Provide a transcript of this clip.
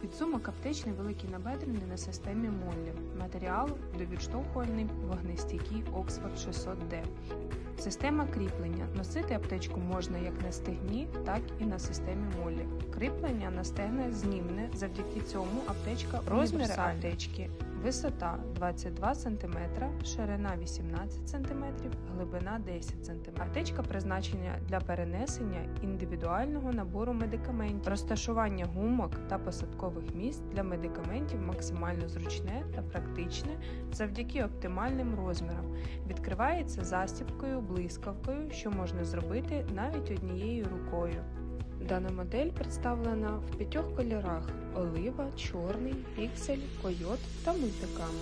Підсумок аптечний великий набедрений на системі Моллі. Матеріал довідштовхувальний вогнестійкий Oxford 600D. Система кріплення. Носити аптечку можна як на стегні, так і на системі Моллі. Кріплення на стегна знімне. Завдяки цьому аптечка розміри аптечки. Висота 22 см, ширина 18 см, глибина 10 см. Аптечка призначена для перенесення індивідуального набору медикаментів. Розташування гумок та посадкових місць для медикаментів максимально зручне та практичне завдяки оптимальним розмірам. Відкривається застібкою, блискавкою, що можна зробити навіть однією рукою. Дана модель представлена в п'ятьох кольорах: олива, чорний, піксель, койот та мультикам.